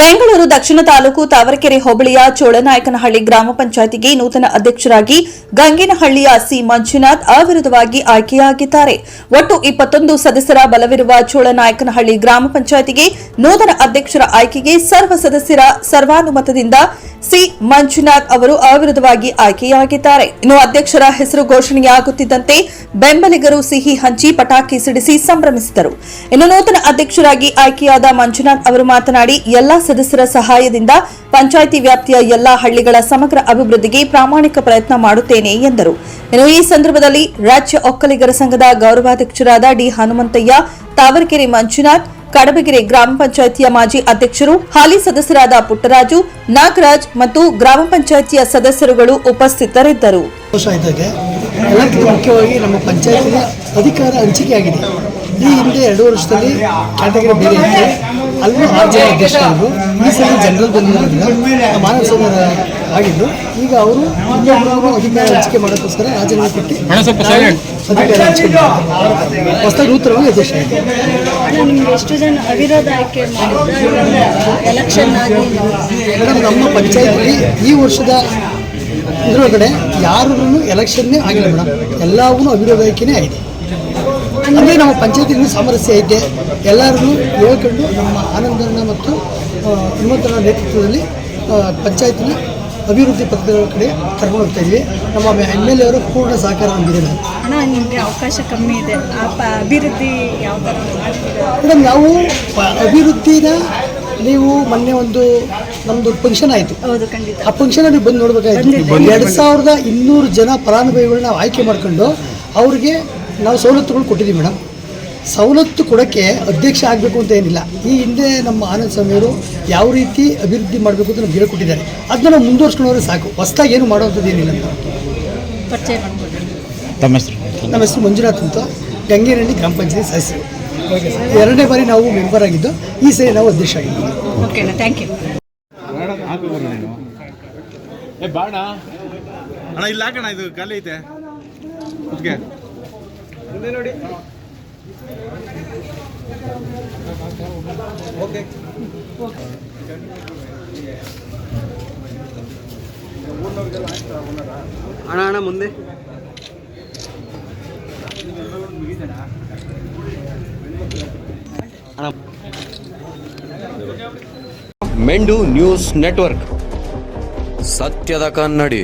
ಬೆಂಗಳೂರು ದಕ್ಷಿಣ ತಾಲೂಕು ತಾವರಕೆರೆ ಹೋಬಳಿಯ ಚೋಳನಾಯಕನಹಳ್ಳಿ ಗ್ರಾಮ ಪಂಚಾಯತಿಗೆ ನೂತನ ಅಧ್ಯಕ್ಷರಾಗಿ ಗಂಗಿನಹಳ್ಳಿಯ ಸಿ ಮಂಜುನಾಥ್ ಅವಿರೋಧವಾಗಿ ಆಯ್ಕೆಯಾಗಿದ್ದಾರೆ. ಒಟ್ಟು ಇಪ್ಪತ್ತೊಂದು ಸದಸ್ಯರ ಬಲವಿರುವ ಚೋಳನಾಯಕನಹಳ್ಳಿ ಗ್ರಾಮ ಪಂಚಾಯತಿಗೆ ನೂತನ ಅಧ್ಯಕ್ಷರ ಆಯ್ಕೆಗೆ ಸರ್ವ ಸದಸ್ಯರ ಸರ್ವಾನುಮತದಿಂದ ಸಿ ಮಂಜುನಾಥ್ ಅವರು ಅವಿರೋಧವಾಗಿ ಆಯ್ಕೆಯಾಗಿದ್ದಾರೆ. ಇನ್ನು ಅಧ್ಯಕ್ಷರ ಹೆಸರು ಘೋಷಣೆಯಾಗುತ್ತಿದ್ದಂತೆ ಬೆಂಬಲಿಗರು ಸಿಹಿ ಹಂಚಿ ಪಟಾಕಿ ಸಿಡಿಸಿ ಸಂಭ್ರಮಿಸಿದರು. ಇನ್ನು ನೂತನ ಅಧ್ಯಕ್ಷರಾಗಿ ಆಯ್ಕೆಯಾದ ಮಂಜುನಾಥ್ ಅವರು ಮಾತನಾಡಿ, ಎಲ್ಲಾ ಸದಸ್ಯರ ಸಹಾಯದಿಂದ ಪಂಚಾಯಿತಿ ವ್ಯಾಪ್ತಿಯ ಎಲ್ಲಾ ಹಳ್ಳಿಗಳ ಸಮಗ್ರ ಅಭಿವೃದ್ಧಿಗೆ ಪ್ರಾಮಾಣಿಕ ಪ್ರಯತ್ನ ಮಾಡುತ್ತೇನೆ ಎಂದರು. ಈ ಸಂದರ್ಭದಲ್ಲಿ ರಾಜ್ಯ ಒಕ್ಕಲಿಗರ ಸಂಘದ ಗೌರವಾಧ್ಯಕ್ಷರಾದ ಡಿ ಹನುಮಂತಯ್ಯ, ತಾವರಕೆರೆ ಮಂಜುನಾಥ್, ಕಡಬಗೆರೆ ಗ್ರಾಮ ಪಂಚಾಯಿತಿಯ ಮಾಜಿ ಅಧ್ಯಕ್ಷರು, ಹಾಲಿ ಸದಸ್ಯರಾದ ಪುಟ್ಟರಾಜು, ನಾಗರಾಜ್ ಮತ್ತು ಗ್ರಾಮ ಪಂಚಾಯಿತಿಯ ಸದಸ್ಯರುಗಳು ಉಪಸ್ಥಿತರಿದ್ದರು. ಮುಖ್ಯವಾಗಿ ನಮ್ಮ ಅಧಿಕಾರ ಹಂಚಿಕೆ ಈ ಹಿಂದೆ ಎರಡು ವರ್ಷದಲ್ಲಿ ಕ್ಯಾಟಗರಿ ಬೇರೆ ಇತ್ತು. ಅಲ್ಲೂ ಆರು ಅಧ್ಯಕ್ಷ ಅವರು ಈ ಸಲ ಜನರಲ್ ಬಂದಿರೋದ್ರಿಂದ ಮಾನವ ಸಂಘ ಆಗಿದ್ದು. ಈಗ ಅವರು ಇನ್ನೊಬ್ಬರು ಅಧಿಕಾರ ಹಂಚಿಕೆ ಮಾಡೋಕ್ಕೋಸ್ಕರ ರಾಜೀನಾಮೆ ಕೊಟ್ಟು ಅಧಿಕಾರ ಹಂಚಿಕೆ ಹೊಸ ನೂತನವಾಗಿ ಅಧ್ಯಕ್ಷರಾಗಿದೆ ಅಣ್ಣ ಎಷ್ಟು ಜನ ಅವಿರೋಧ ಆಯ್ಕೆ ಎಲೆಕ್ಷನ್ ಮೇಡಮ್ ನಮ್ಮ ಪಂಚಾಯತ್ನಲ್ಲಿ ಈ ವರ್ಷದ ಇದರೊಳಗಡೆ ಯಾರೂ ಎಲೆಕ್ಷನ್ನೇ ಆಗಿಲ್ಲ ಮೇಡಮ್. ಎಲ್ಲವೂ ಅವಿರೋಧ ಆಯ್ಕೆನೇ ಆಗಿದೆ. ಅಂದರೆ ನಮ್ಮ ಪಂಚಾಯತಿಗೂ ಸಾಮರಸ್ಯ ಐತೆ ಎಲ್ಲರೂ ಹೇಳ್ಕೊಂಡು ನಮ್ಮ ಆನಂದನ ಮತ್ತು ಹನುಮಂತನ ನೇತೃತ್ವದಲ್ಲಿ ಪಂಚಾಯತಿನ ಅಭಿವೃದ್ಧಿ ಪಥಗಳ ಕಡೆ ಕರ್ಕೊಂಡು ಹೋಗ್ತಾ ಇದ್ವಿ. ನಮ್ಮ ಎಂ ಎಲ್ ಎ ಅವರು ಪೂರ್ಣ ಸಹಕಾರ ಹೊಂದಿದ್ದಾರೆ ಅಣ್ಣ ನಿಮಗೆ ಅವಕಾಶ ಕಮ್ಮಿ ಇದೆ. ಅಭಿವೃದ್ಧಿ ಯಾವ ಥರ ಮೇಡಮ್ ನಾವು ಅಭಿವೃದ್ಧಿನ ನೀವು ಮೊನ್ನೆ ಒಂದು ನಮ್ಮದು ಫಂಕ್ಷನ್ ಆಯಿತು. ಆ ಫಂಕ್ಷನ್ ನೀವು ಬಂದು ನೋಡ್ಬೇಕಾಗಿತ್ತು ಎರಡು ಸಾವಿರದ ಇನ್ನೂರು ಜನ ಫಲಾನುಭವಿಗಳನ್ನ ನಾವು ಆಯ್ಕೆ ಮಾಡ್ಕೊಂಡು ಅವ್ರಿಗೆ ನಾವು ಸವಲತ್ತುಗಳು ಕೊಟ್ಟಿದ್ದೀವಿ ಮೇಡಮ್. ಸವಲತ್ತು ಕೊಡೋಕ್ಕೆ ಅಧ್ಯಕ್ಷ ಆಗಬೇಕು ಅಂತ ಏನಿಲ್ಲ. ಈ ಹಿಂದೆ ನಮ್ಮ ಆನಂದ್ ಸ್ವಾಮಿಯವರು ಯಾವ ರೀತಿ ಅಭಿವೃದ್ಧಿ ಮಾಡಬೇಕು ಅಂತ ನಮ್ಗೆ ಹೇಳ್ಕೊಟ್ಟಿದ್ದಾರೆ. ಅದನ್ನ ನಾವು ಮುಂದುವರ್ಸ್ಕೊಂಡ್ರೆ ಸಾಕು. ಹೊಸ್ದಾಗಿ ಏನು ಮಾಡುವಂಥದ್ದು ಏನಿಲ್ಲ ಅಂತ. ನಮ್ಮ ಹೆಸರು? ನಮ್ಮ ಹೆಸರು ಮಂಜುನಾಥ್ ಅಂತ. ಗಂಗೇನಹಳ್ಳಿ ಗ್ರಾಮ ಪಂಚಾಯತ್ ಸದಸ್ಯರು. ಎರಡನೇ ಬಾರಿ ನಾವು ಮೆಂಬರ್ ಆಗಿದ್ದು ಈ ಸರಿ ನಾವು ಅಧ್ಯಕ್ಷ ಆಗಿದ್ದೀವಿ. ಓಕೆ ಅಣ್ಣ ಥ್ಯಾಂಕ್ ಯು ಏ ಬಾಣ. ಅಣ್ಣ ಇಲ್ಲ ಕಣ ಇದು ಖಾಲಿ ಐತೆ. ಅದಕ್ಕೆ ಅಣ್ಣ ಅಣ್ಣ ಮುಂದೆ. ಮೆಂಡು ನ್ಯೂಸ್ ನೆಟ್ವರ್ಕ್. ಸತ್ಯದ ಕನ್ನಡಿ.